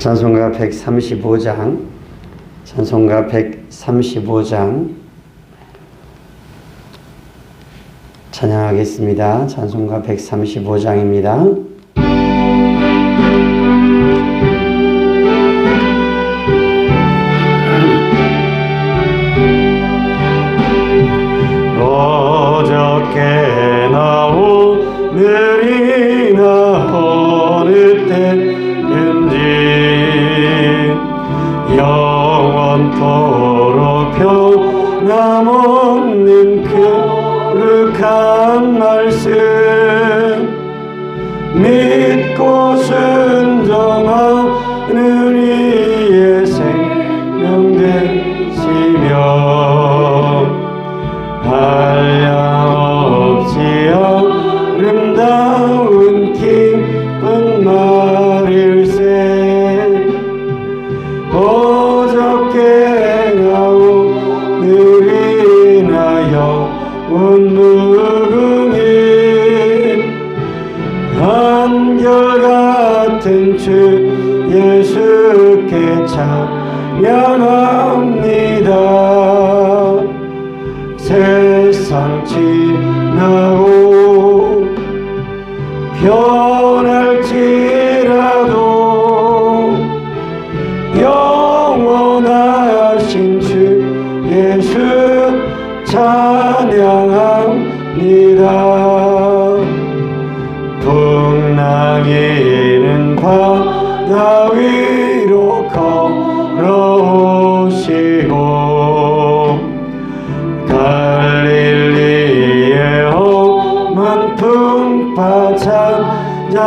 찬송가 135장 찬송가 135장 찬양하겠습니다. 찬송가 135장입니다.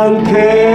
않게.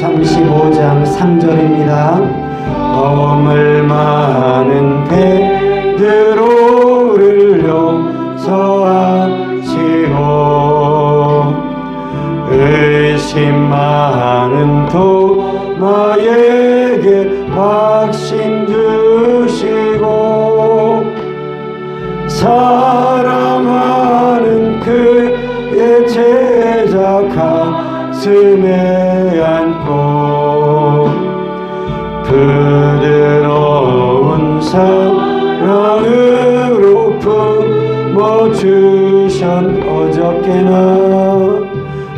35장 3절입니다. 너을 많은 베드로를 용서하시오 의심 많은 도마에게 확신 주시고 사랑하는 그의 제자 가슴에 사랑으로 품어 주신 어저께나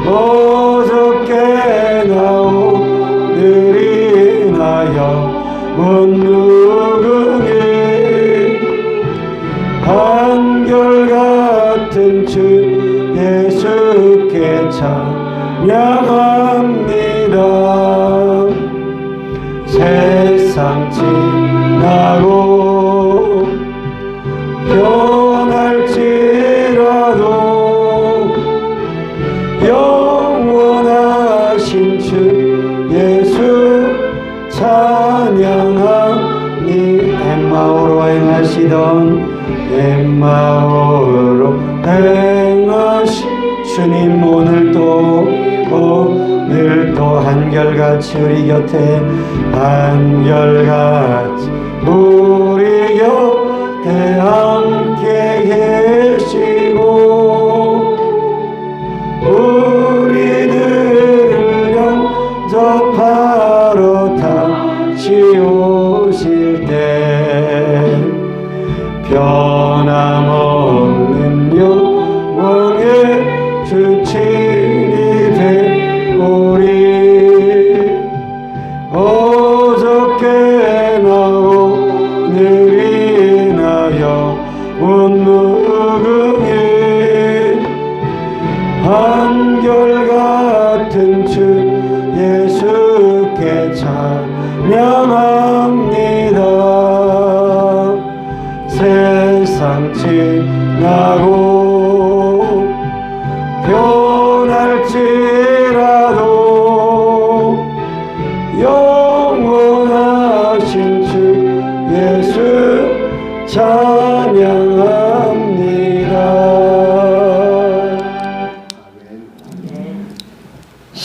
어저께나 오늘이나 영원 밑에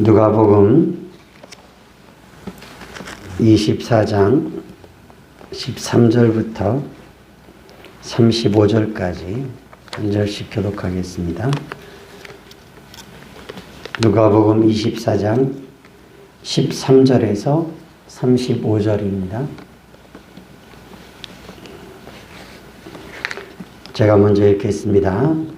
누가복음 24장 13절부터 35절까지 한 절씩 교독하겠습니다. 누가복음 24장 13절에서 35절입니다. 제가 먼저 읽겠습니다.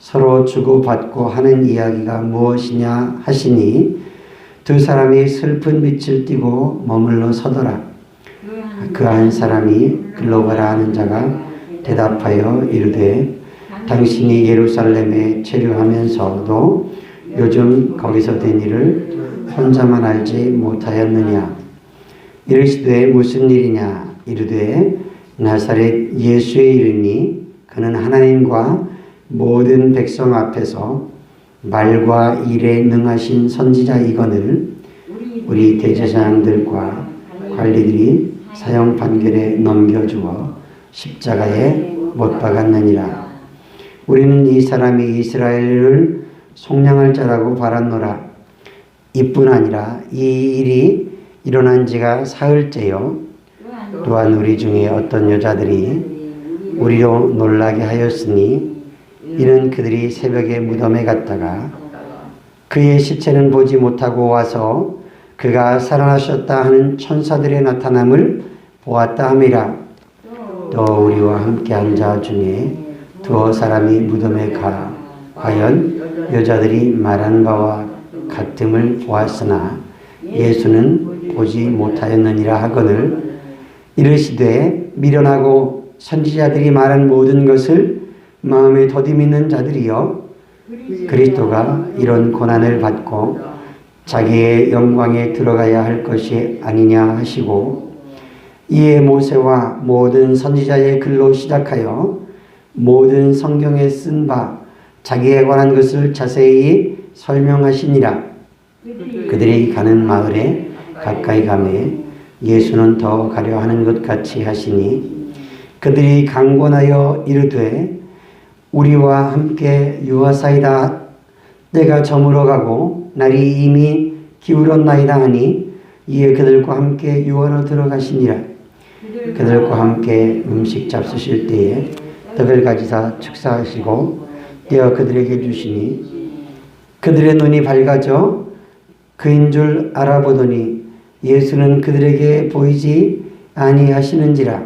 서로 주고받고 하는 이야기가 무엇이냐 하시니 두 사람이 슬픈 빛을 띠고 머물러 서더라. 그 한 사람이 글로바라 하는 자가 대답하여 이르되 당신이 예루살렘에 체류하면서도 요즘 거기서 된 일을 혼자만 알지 못하였느냐 이르시되 무슨 일이냐 이르되 나사렛 예수의 이름이 그는 하나님과 모든 백성 앞에서 말과 일에 능하신 선지자이거늘 우리 대제사장들과 관리들이 사형 판결에 넘겨주어 십자가에 못 박았느니라. 우리는 이 사람이 이스라엘을 속량할 자라고 바랐노라. 이뿐 아니라 이 일이 일어난 지가 사흘째요. 또한 우리 중에 어떤 여자들이 우리로 놀라게 하였으니 이는 그들이 새벽에 무덤에 갔다가 그의 시체는 보지 못하고 와서 그가 살아나셨다 하는 천사들의 나타남을 보았다 함이라. 또 우리와 함께 한 자 중에 두어 사람이 무덤에 가 과연 여자들이 말한 바와 같음을 보았으나 예수는 보지 못하였느니라 하거늘 이르시되 미련하고 선지자들이 말한 모든 것을 마음에 더디미는 자들이여 그리스도가 이런 고난을 받고 자기의 영광에 들어가야 할 것이 아니냐 하시고 이에 모세와 모든 선지자의 글로 시작하여 모든 성경에 쓴 바 자기에 관한 것을 자세히 설명하시니라. 그들이 가는 마을에 가까이 가매 예수는 더 가려 하는 것 같이 하시니 그들이 강권하여 이르되 우리와 함께 유하사이다. 때가 저물어 가고 날이 이미 기울었나이다 하니 이에 그들과 함께 유하로 들어가시니라. 그들과 함께 음식 잡수실 때에 떡을 가지사 축사하시고 떼어 그들에게 주시니 그들의 눈이 밝아져 그인 줄 알아보더니 예수는 그들에게 보이지 아니하시는지라.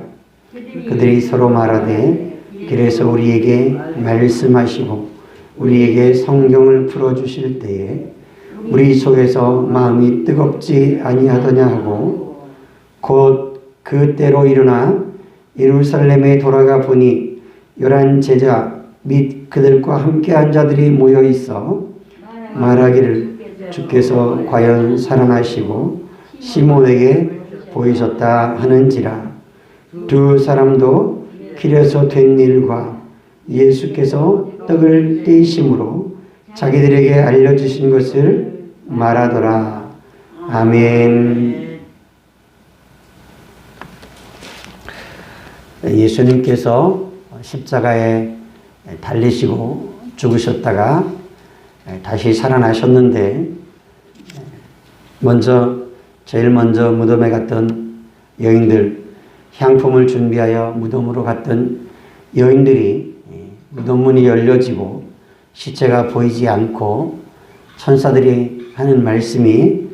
그들이 서로 말하되 길에서 우리에게 말씀하시고 우리에게 성경을 풀어 주실 때에 우리 속에서 마음이 뜨겁지 아니하더냐 하고 곧 그때로 일어나 예루살렘에 돌아가 보니 열한 제자 및 그들과 함께한 자들이 모여 있어 말하기를 주께서 과연 살아나시고 시몬에게 보이셨다 하는지라. 두 사람도 길에서 된 일과 예수께서 떡을 떼심으로 자기들에게 알려주신 것을 말하더라. 아멘. 예수님께서 십자가에 달리시고 죽으셨다가 다시 살아나셨는데 먼저 제일 먼저 무덤에 갔던 여인들 향품을 준비하여 무덤으로 갔던 여인들이 무덤 문이 열려지고 시체가 보이지 않고 천사들이 하는 말씀이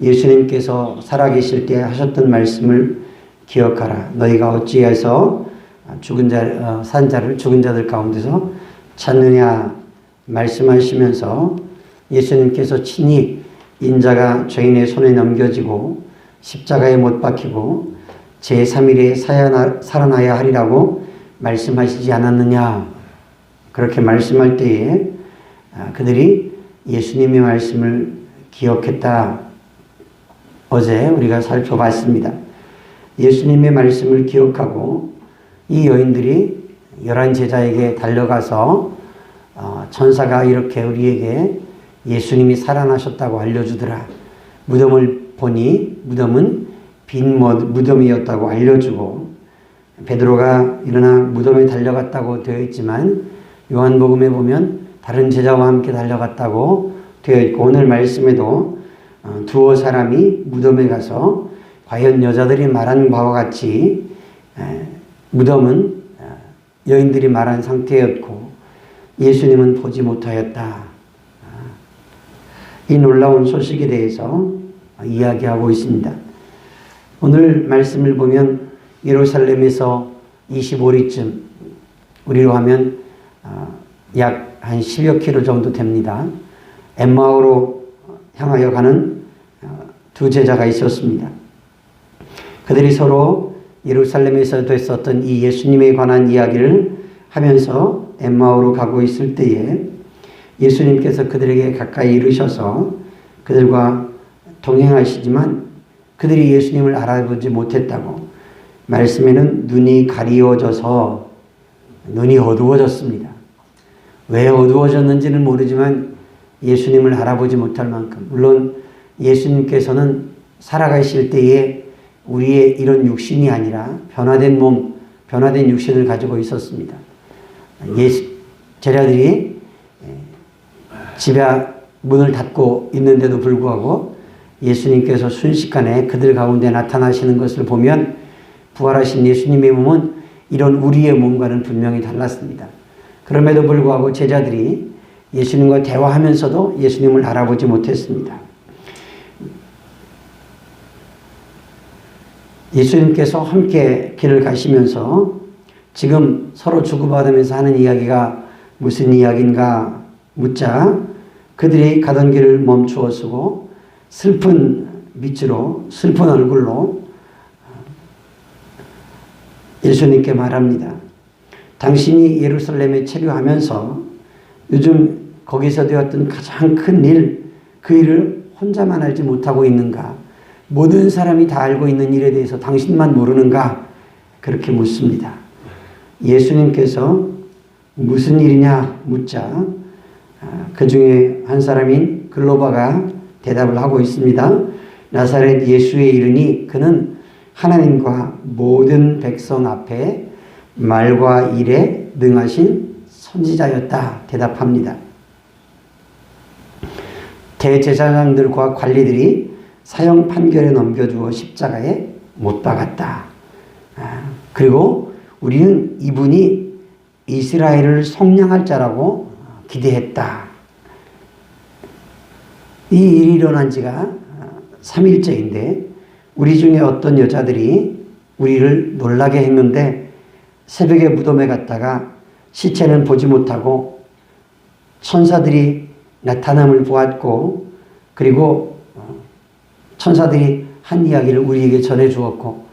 예수님께서 살아계실 때 하셨던 말씀을 기억하라. 너희가 어찌해서 죽은 자, 어, 산 자를 죽은 자들 가운데서 찾느냐 말씀하시면서 예수님께서 친히 인자가 죄인의 손에 넘겨지고 십자가에 못 박히고 제3일에 살아나야 하리라고 말씀하시지 않았느냐. 그렇게 말씀할 때에 아, 그들이 예수님의 말씀을 기억했다. 어제 우리가 살펴봤습니다. 예수님의 말씀을 기억하고 이 여인들이 열한 제자에게 달려가서 어, 천사가 이렇게 우리에게 예수님이 살아나셨다고 알려주더라. 무덤을 보니 무덤은 빈 무덤이었다고 알려주고 베드로가 일어나 무덤에 달려갔다고 되어 있지만 요한복음에 보면 다른 제자와 함께 달려갔다고 되어 있고 오늘 말씀에도 어, 두어 사람이 무덤에 가서 과연 여자들이 말한 바와 같이 무덤은 어, 여인들이 말한 상태였고 예수님은 보지 못하였다. 아, 이 놀라운 소식에 대해서 이야기하고 있습니다. 오늘 말씀을 보면 예루살렘에서 25리쯤 우리로 하면 어, 약한 10여 킬로 정도 됩니다. 엠마오로 향하여 가는 어, 두 제자가 있었습니다. 그들이 서로 예루살렘에서 됐었던 이 예수님에 관한 이야기를 하면서 엠마오로 가고 있을 때에 예수님께서 그들에게 가까이 이르셔서 그들과 동행하시지만 그들이 예수님을 알아보지 못했다고 말씀에는 눈이 가리워져서 눈이 어두워졌습니다. 왜 어두워졌는지는 모르지만 예수님을 알아보지 못할 만큼 물론 예수님께서는 살아가실 때에 우리의 이런 육신이 아니라 변화된 몸, 변화된 육신을 가지고 있었습니다. 예수, 제자들이 집에 문을 닫고 있는데도 불구하고 예수님께서 순식간에 그들 가운데 나타나시는 것을 보면 부활하신 예수님의 몸은 이런 우리의 몸과는 분명히 달랐습니다. 그럼에도 불구하고 제자들이 예수님과 대화하면서도 예수님을 알아보지 못했습니다. 예수님께서 함께 길을 가시면서 지금 서로 주고받으면서 하는 이야기가 무슨 이야기인가 묻자 그들이 가던 길을 멈추어 서고 슬픈 빛으로 슬픈 얼굴로 예수님께 말합니다. 당신이 예루살렘에 체류하면서 요즘 거기서 되었던 가장 큰 일, 그 일을 혼자만 알지 못하고 있는가? 모든 사람이 다 알고 있는 일에 대해서 당신만 모르는가? 그렇게 묻습니다. 예수님께서 무슨 일이냐 묻자 아, 그 중에 한 사람인 글로바가 대답을 하고 있습니다. 나사렛 예수의 이르니 그는 하나님과 모든 백성 앞에 말과 일에 능하신 선지자였다 대답합니다. 대제사장들과 관리들이 사형 판결에 넘겨주어 십자가에 못 박았다. 아, 그리고 우리는 이분이 이스라엘을 성량할 자라고 기대했다. 이 일이 일어난 지가 3일째인데 우리 중에 어떤 여자들이 우리를 놀라게 했는데 새벽에 무덤에 갔다가 시체는 보지 못하고 천사들이 나타남을 보았고 그리고 어, 천사들이 한 이야기를 우리에게 전해 주었고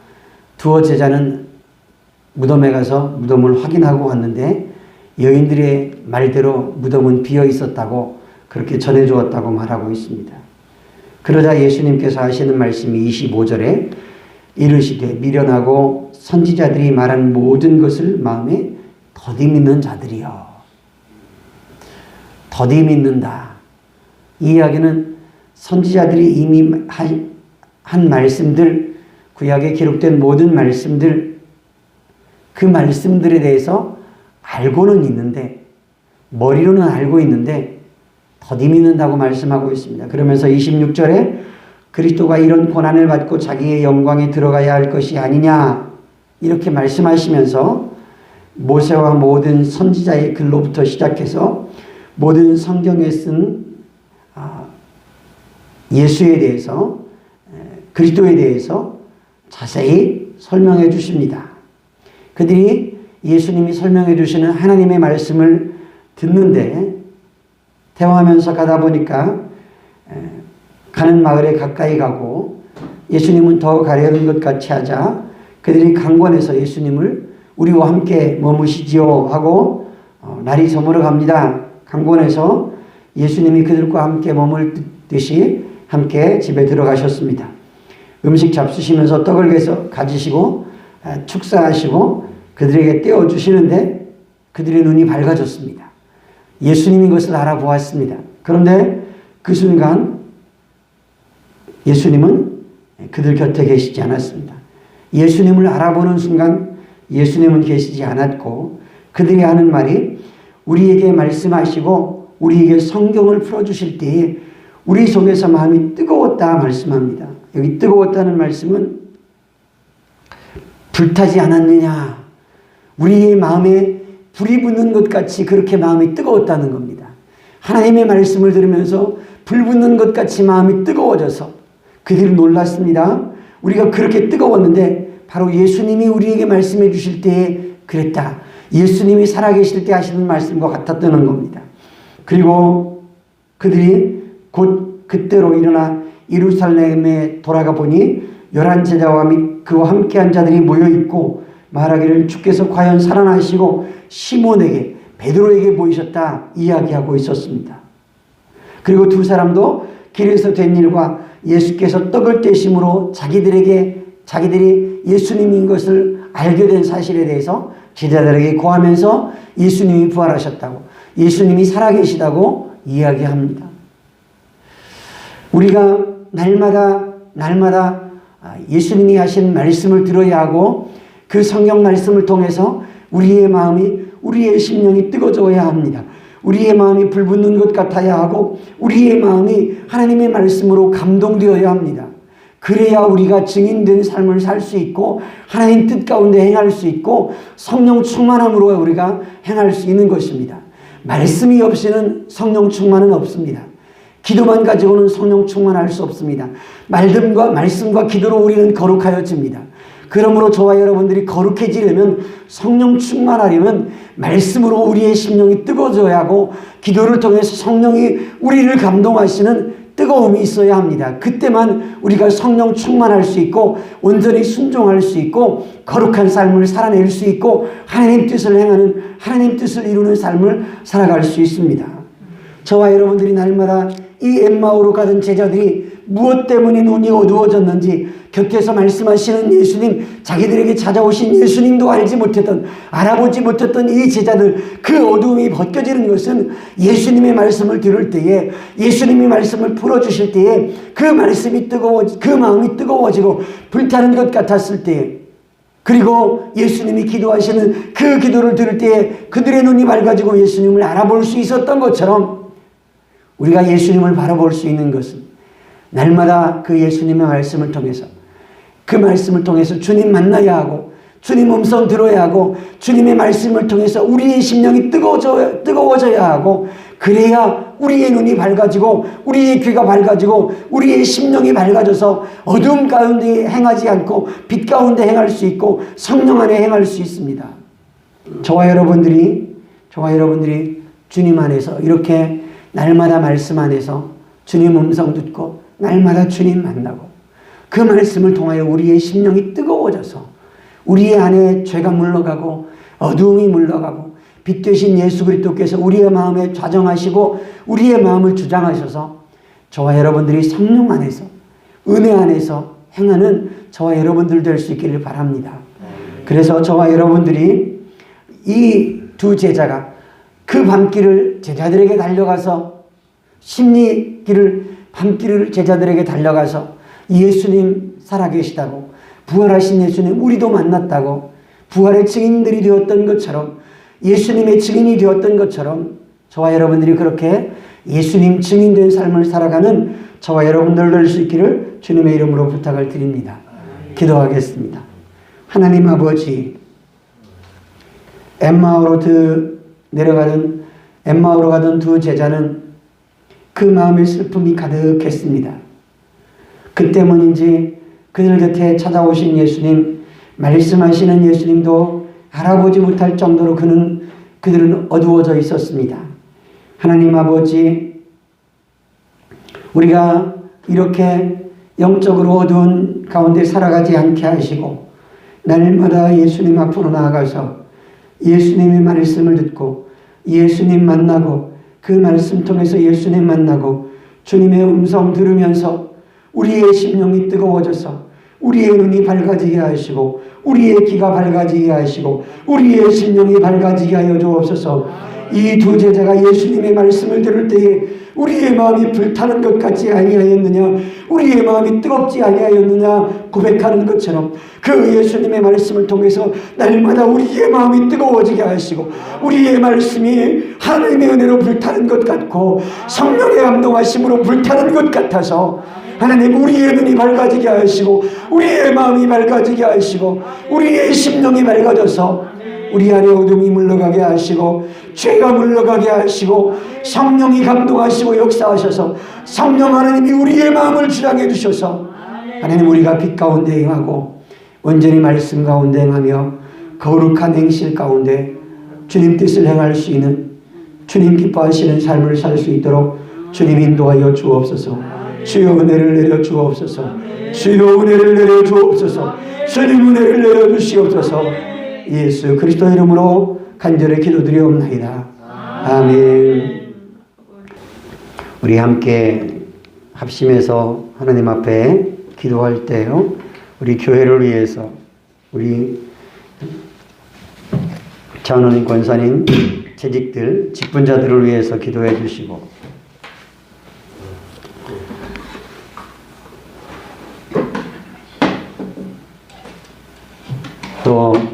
두어 제자는 무덤에 가서 무덤을 확인하고 왔는데 여인들의 말대로 무덤은 비어 있었다고 그렇게 전해 주었다고 말하고 있습니다. 그러자 예수님께서 하시는 말씀이 25절에 이르시되 미련하고 선지자들이 말한 모든 것을 마음에 더디 믿는 자들이여. 더디 믿는다. 이 이야기는 선지자들이 이미 한, 한 말씀들, 구약에 기록된 모든 말씀들, 그 말씀들에 대해서 알고는 있는데, 머리로는 알고 있는데, 더디 믿는다고 말씀하고 있습니다. 그러면서 26절에 그리스도가 이런 고난을 받고 자기의 영광에 들어가야 할 것이 아니냐, 이렇게 말씀하시면서 모세와 모든 선지자의 글로부터 시작해서 모든 성경에 쓴 아, 예수에 대해서 그리스도에 대해서 자세히 설명해 주십니다. 그들이 예수님이 설명해 주시는 하나님의 말씀을 듣는데 대화하면서 가다 보니까 가는 마을에 가까이 가고 예수님은 더 가려는 것 같이 하자 그들이 강권해서 예수님을 우리와 함께 머무시지요 하고 어, 날이 저물어 갑니다. 강권해서 예수님이 그들과 함께 머물 듯이 함께 집에 들어가셨습니다. 음식 잡수시면서 떡을 계속 가지시고 축사하시고 그들에게 떼어 주시는데 그들의 눈이 밝아졌습니다. 예수님이 그것을 알아보았습니다. 그런데 그 순간 예수님은 그들 곁에 계시지 않았습니다. 예수님을 알아보는 순간 예수님은 계시지 않았고 그들이 하는 말이 우리에게 말씀하시고 우리에게 성경을 풀어주실 때에 우리 속에서 마음이 뜨거웠다 말씀합니다. 여기 뜨거웠다는 말씀은 불타지 않았느냐. 우리의 마음에 불이 붙는 것 같이 그렇게 마음이 뜨거웠다는 겁니다. 하나님의 말씀을 들으면서 불 붙는 것 같이 마음이 뜨거워져서 그들이 놀랐습니다. 우리가 그렇게 뜨거웠는데 바로 예수님이 우리에게 말씀해 주실 때에 그랬다. 예수님이 살아계실 때 하시는 말씀과 같았다는 겁니다. 그리고 그들이 곧 그때로 일어나 예루살렘에 돌아가 보니 열한 제자와 및 그와 함께한 자들이 모여 있고 말하기를 주께서 과연 살아나시고 시몬에게 베드로에게 보이셨다 이야기하고 있었습니다. 그리고 두 사람도 길에서 된 일과 예수께서 떡을 떼심으로 자기들에게 자기들이 예수님인 것을 알게 된 사실에 대해서 제자들에게 고하면서 예수님이 부활하셨다고 예수님이 살아계시다고 이야기합니다. 우리가 날마다 날마다 예수님이 하신 말씀을 들어야 하고 그 성경 말씀을 통해서 우리의 마음이 우리의 심령이 뜨거워져야 합니다. 우리의 마음이 불붙는 것 같아야 하고 우리의 마음이 하나님의 말씀으로 감동되어야 합니다. 그래야 우리가 증인된 삶을 살 수 있고 하나님 뜻 가운데 행할 수 있고 성령 충만함으로 우리가 행할 수 있는 것입니다. 말씀이 없이는 성령 충만은 없습니다. 기도만 가지고는 성령 충만할 수 없습니다. 말씀과 말씀과 기도로 우리는 거룩하여집니다. 그러므로 저와 여러분들이 거룩해지려면 성령 충만하려면 말씀으로 우리의 심령이 뜨거워져야 하고 기도를 통해서 성령이 우리를 감동하시는 뜨거움이 있어야 합니다. 그때만 우리가 성령 충만할 수 있고 온전히 순종할 수 있고 거룩한 삶을 살아낼 수 있고 하나님 뜻을 행하는 하나님 뜻을 이루는 삶을 살아갈 수 있습니다. 저와 여러분들이 날마다 이 엠마오로 가던 제자들이 무엇 때문에 눈이 어두워졌는지 곁에서 말씀하시는 예수님, 자기들에게 찾아오신 예수님도 알지 못했던, 알아보지 못했던 이 제자들, 그 어두움이 벗겨지는 것은 예수님의 말씀을 들을 때에, 예수님이 말씀을 풀어주실 때에 그 말씀이 뜨거워, 그 마음이 뜨거워지고 불타는 것 같았을 때에, 그리고 예수님이 기도하시는 그 기도를 들을 때에 그들의 눈이 밝아지고 예수님을 알아볼 수 있었던 것처럼 우리가 예수님을 바라볼 수 있는 것은 날마다 그 예수님의 말씀을 통해서 그 말씀을 통해서 주님 만나야 하고 주님 음성 들어야 하고 주님의 말씀을 통해서 우리의 심령이 뜨거워져야, 뜨거워져야 하고 그래야 우리의 눈이 밝아지고 우리의 귀가 밝아지고 우리의 심령이 밝아져서 어둠 가운데 행하지 않고 빛 가운데 행할 수 있고 성령 안에 행할 수 있습니다. 저와 여러분들이 저와 여러분들이 주님 안에서 이렇게 날마다 말씀 안에서 주님 음성 듣고 날마다 주님 만나고 그 말씀을 통하여 우리의 심령이 뜨거워져서 우리의 안에 죄가 물러가고 어두움이 물러가고 빛 되신 예수 그리스도께서 우리의 마음에 좌정하시고 우리의 마음을 주장하셔서 저와 여러분들이 성령 안에서 은혜 안에서 행하는 저와 여러분들 될 수 있기를 바랍니다. 그래서 저와 여러분들이 이 두 제자가 그 밤길을 제자들에게 달려가서 심리길을 밤길을 제자들에게 달려가서 예수님 살아계시다고 부활하신 예수님 우리도 만났다고 부활의 증인들이 되었던 것처럼 예수님의 증인이 되었던 것처럼 저와 여러분들이 그렇게 예수님 증인된 삶을 살아가는 저와 여러분들 될 수 있기를 주님의 이름으로 부탁을 드립니다. 기도하겠습니다. 하나님 아버지 엠마오로 드 내려가던 엠마오로 가던 두 제자는 그 마음의 슬픔이 가득했습니다. 그 때문인지 그들 곁에 찾아오신 예수님, 말씀하시는 예수님도 알아보지 못할 정도로 그는 그들은 어두워져 있었습니다. 하나님 아버지, 우리가 이렇게 영적으로 어두운 가운데 살아가지 않게 하시고 날마다 예수님 앞으로 나아가서 예수님의 말씀을 듣고 예수님 만나고 그 말씀 통해서 예수님 만나고 주님의 음성 들으면서 우리의 심령이 뜨거워져서 우리의 눈이 밝아지게 하시고 우리의 귀가 밝아지게 하시고 우리의 심령이 밝아지게 하여 주옵소서. 이 두 제자가 예수님의 말씀을 들을 때에 우리의 마음이 불타는 것 같지 아니하였느냐 우리의 마음이 뜨겁지 아니하였느냐 고백하는 것처럼 그 예수님의 말씀을 통해서 날마다 우리의 마음이 뜨거워지게 하시고 우리의 말씀이 하나님의 은혜로 불타는 것 같고 성령의 감동하심으로 불타는 것 같아서 하나님 우리의 눈이 밝아지게 하시고 우리의 마음이 밝아지게 하시고 우리의 심령이 밝아져서 우리 안에 어둠이 물러가게 하시고 죄가 물러가게 하시고 성령이 감동하시고 역사하셔서 성령 하나님이 우리의 마음을 주장해 주셔서 하나님 우리가 빛 가운데 행하고 온전히 말씀 가운데 행하며 거룩한 행실 가운데 주님 뜻을 행할 수 있는 주님 기뻐하시는 삶을 살 수 있도록 주님 인도하여 주옵소서. 주여 은혜를 내려 주옵소서. 주여 은혜를 내려 주옵소서. 주님 은혜를 내려 주시옵소서 예수 그리스도 이름으로 간절히 기도드리옵나이다. 아멘. 우리 함께 합심해서 하나님 앞에 기도할 때요 우리 교회를 위해서 우리 장로님 권사님 재직들 직분자들을 위해서 기도해 주시고 또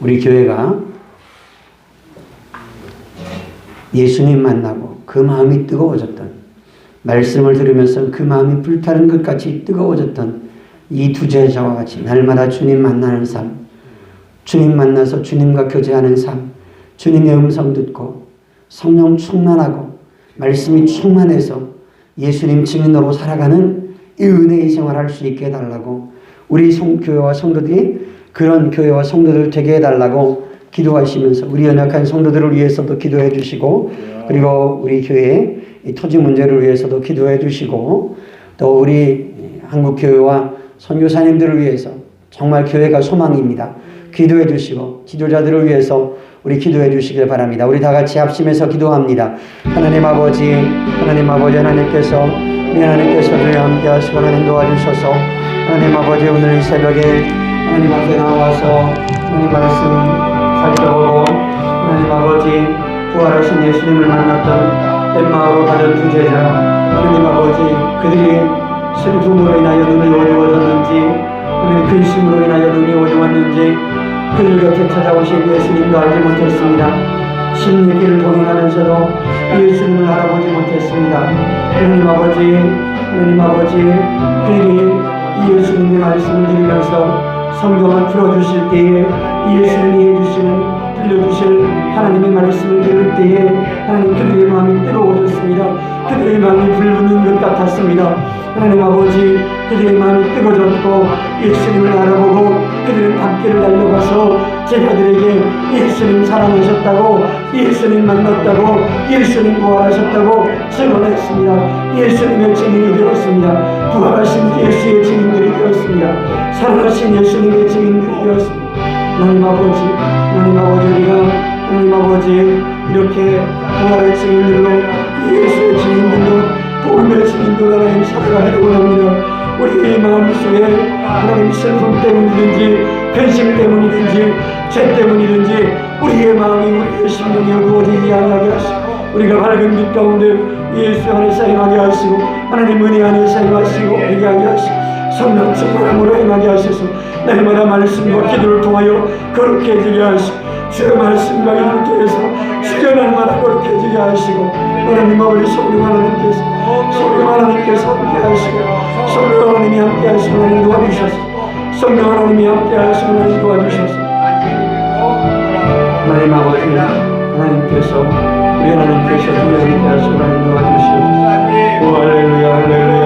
우리 교회가 예수님 만나고 그 마음이 뜨거워졌던 말씀을 들으면서 그 마음이 불타는 것 같이 뜨거워졌던 이 두 제자와 같이 날마다 주님 만나는 삶, 주님 만나서 주님과 교제하는 삶, 주님의 음성 듣고 성령 충만하고 말씀이 충만해서 예수님 증인으로 살아가는 이 은혜의 생활할 수 있게 해달라고 우리 성, 교회와 성도들이 그런 교회와 성도들 되게 해달라고 기도하시면서 우리 연약한 성도들을 위해서도 기도해 주시고 그리고 우리 교회 이 토지 문제를 위해서도 기도해 주시고 또 우리 한국 교회와 선교사님들을 위해서 정말 교회가 소망입니다. 기도해 주시고 지도자들을 위해서 우리 기도해 주시길 바랍니다. 우리 다 같이 합심해서 기도합니다. 하나님 아버지, 하나님 아버지 하나님께서 우리 하나님께서 저희와 함께 하시고 하나님 도와주셔서 하나님 아버지 오늘 이 새벽에 하나님 앞에 나와서 하나님 말씀 살펴보고 하나님 아버지 부활하신 예수님을 만났던 엠마오로 가던 두 제자 하나님 아버지 그들이 슬픔으로 인하여 눈이 어두워졌는지 하나님 근심으로 인하여 눈이 어두웠는지 그들 곁에 찾아오신 예수님도 알지 못했습니다. 심리길을 동행하면서도 예수님을 알아보지 못했습니다. 하나님 아버지 하나님 아버지 그들이 예수님의 말씀을 들으면서 성경을 풀어주실 때에 예수님이 해주시는 들려주실 하나님의 말씀을 들을 때에 하나님 그들의 마음이 뜨거워졌습니다. 그들의 마음이 불붙는 것 같았습니다. 하나님 아버지 그들의 마음이 뜨거워졌고 예수님을 알아보고 그들은 밖에를 달려가서 제자들에게 예수님 사랑하셨다고 예수님 만났다고 예수님 부활하셨다고 증언했습니다. 예수님의 증인이 되었습니다. 부활하신 예수의 증인들이 되었습니다. 살아나신 예수님의 증인들이 되었습니다. 하나님 아버지, 하나님 아버지 우리가 하나님 아버지 이렇게 부활의 증인들로 예수의 증인들로 복음의 증인들로 하나님 살아가기를 원합니다. 우리의 마음속에 하나님 슬픔 때문이든지 근심 때문이든지 죄 때문이든지 우리의 마음이 우리의 심령이 어두워지지 않게 하시고 우리가 밝은 빛 가운데 예수 안에 사용하게 하시고 하나님 은혜 안에 사용하시고 우리게 하게 하시고 성령 충만함으로 행하게 하셔서 날마다 말씀과 기도를 통하여 거룩해 지게 하시고 주의 말씀과 기도를 통해서 주의 날마다 거룩해 지게 하시고 하나님 아버지 성령 하나님께서 성령 하나님께서 함께 하시고 성령 하나님이 함께 하시고 하나님 도와주셔서 성령 하나님이 함께 하시고 하나님 도와주셔서 하나님 아버지 하나님께서 우리 하나님께서 우리 함께 하시고 하나님 도와주시옵소서. 오 할렐루야 할렐루야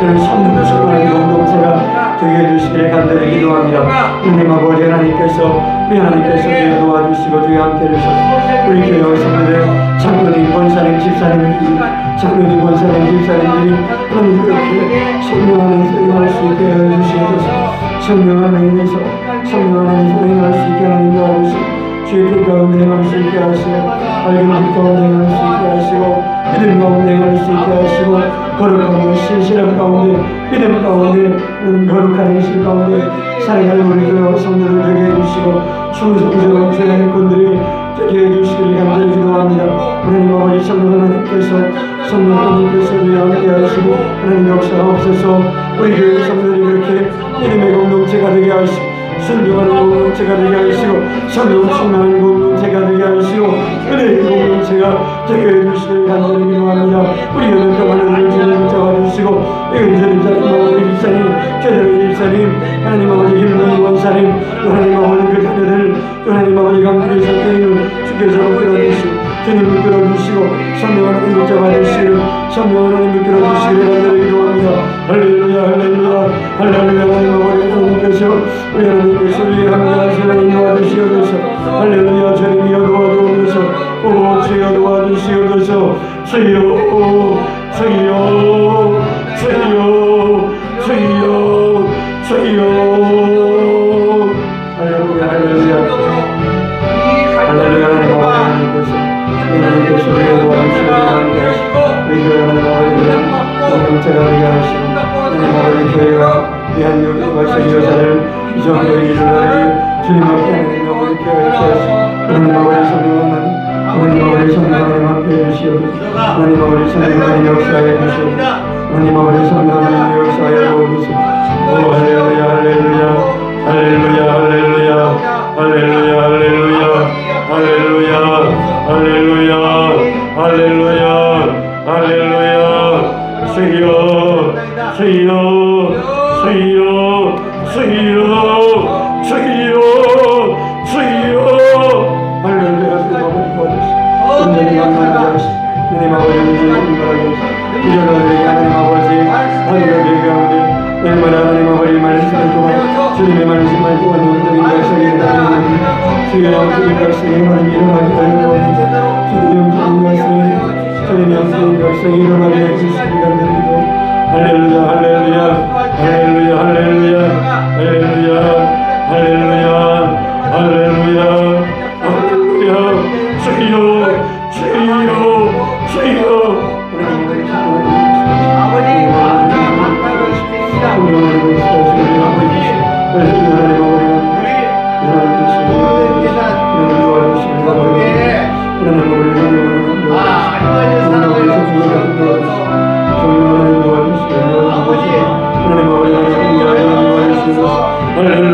성령 충만한 공동체가 되게 해주시기를 간절히 기도합니다. 하나님 아버지 하나님께서 우리 하나님께서 주여 도와주시고 주여 함께 해주셔서. 우리 교회와 성도들 장로님 권사님 집사님 장로님 권사님 집사님들이 하나님 그렇게 성령 안에 사용할 수 있게 해주시옵소서. 성령 안에서 성령 안에서 행할 수 있게 하나님 도와주시고 주의 뜻 가운데 행할 수 있게 하시고 밝은 빛 가운데 행할 수 있게 하시고 믿음 가운데 행할 수 있게 하시고 거룩하고 신실한 가운데 믿음 가운데 음, 거룩한 행실 가운데 살아갈 우리 교회와 성도를 되게 해주시고 충성스러운 주의 일꾼들이 되게 해주시기를 간절히 기도합니다. 하나님 아버지 성령 하나님께서 성령 하나님께서 우리 함께 하시고 하나님 역사하옵소서 우리 교회 성도들이 그렇게 믿음의 공동체가 되게 하시고 순종하는 공동체가 되게 하시고 성령 충만한 공동체가 되게 하시고 은혜의 공동체가 되게 해주시길 간절히 기도합니다. 우리 연약한 하나님 주님 잡아주시고 입사님 아버지 집사님 최대의 집사님 하나님 아버지 힘든 원사님 또 하나님 아버지 그 자녀들 또 하나님 아버지 섞여 있는 주께서 끌어주시고 주님을 끌어주시고 성령 하나님 붙잡아 주시기를 성령 하나님 끌어주시기를 간절히 기도합니다 할렐루야 할렐루야 할렐루야 하나님 아버지 하나님께서 우리 하나님께서 우리 함께하시 하나님 도와주시옵소서 할렐루야 주님이여 도와 주옵소서 오 주여 도와 주시옵소서 주여 주여 주여 주여 주여 할렐루야 할렐루야 할렐루야 공동체가 되게 하시고 하나님 아버지 교회가 위한 요구가 여자를 이 정도의 일을 하리 주님 앞에 하나님 아버지 교회에 하시고 하나님 아버지 성령 하나님 아버지 성령 하나님 함께 해주시옵소서 하나님 아버지 성령 하나님 역사해 주시옵소서 하나님 아버지 성령 하나님 역사해 주옵소서 오 할렐루야 할렐루야 할렐루야 할렐루야 할렐루야 할렐루야 할렐루야 할렐루야 할렐루야 주여 주여 주여 주여 주여 주여 할렐루야 아버지 도와주시고 온전히 만나게 하시고 하나님 아버지 온전히 만나게 하시고 기존하게 하나님 아버지 하나님 가운데 날마다 하나님 아버지 말씀을 통하여 주님의 말씀을 통한 영적인 발성이 일어나는 주의 영적인 발성이 하나님 일어나게 하여 주님의 영적인 발성이 하나님의 약속이 열성이 일어나게 해주시기 감사드리고 할렐루야 할렐루야 할렐루야 할렐루야 할렐루야 할렐루야 할렐루야. Hallelujah.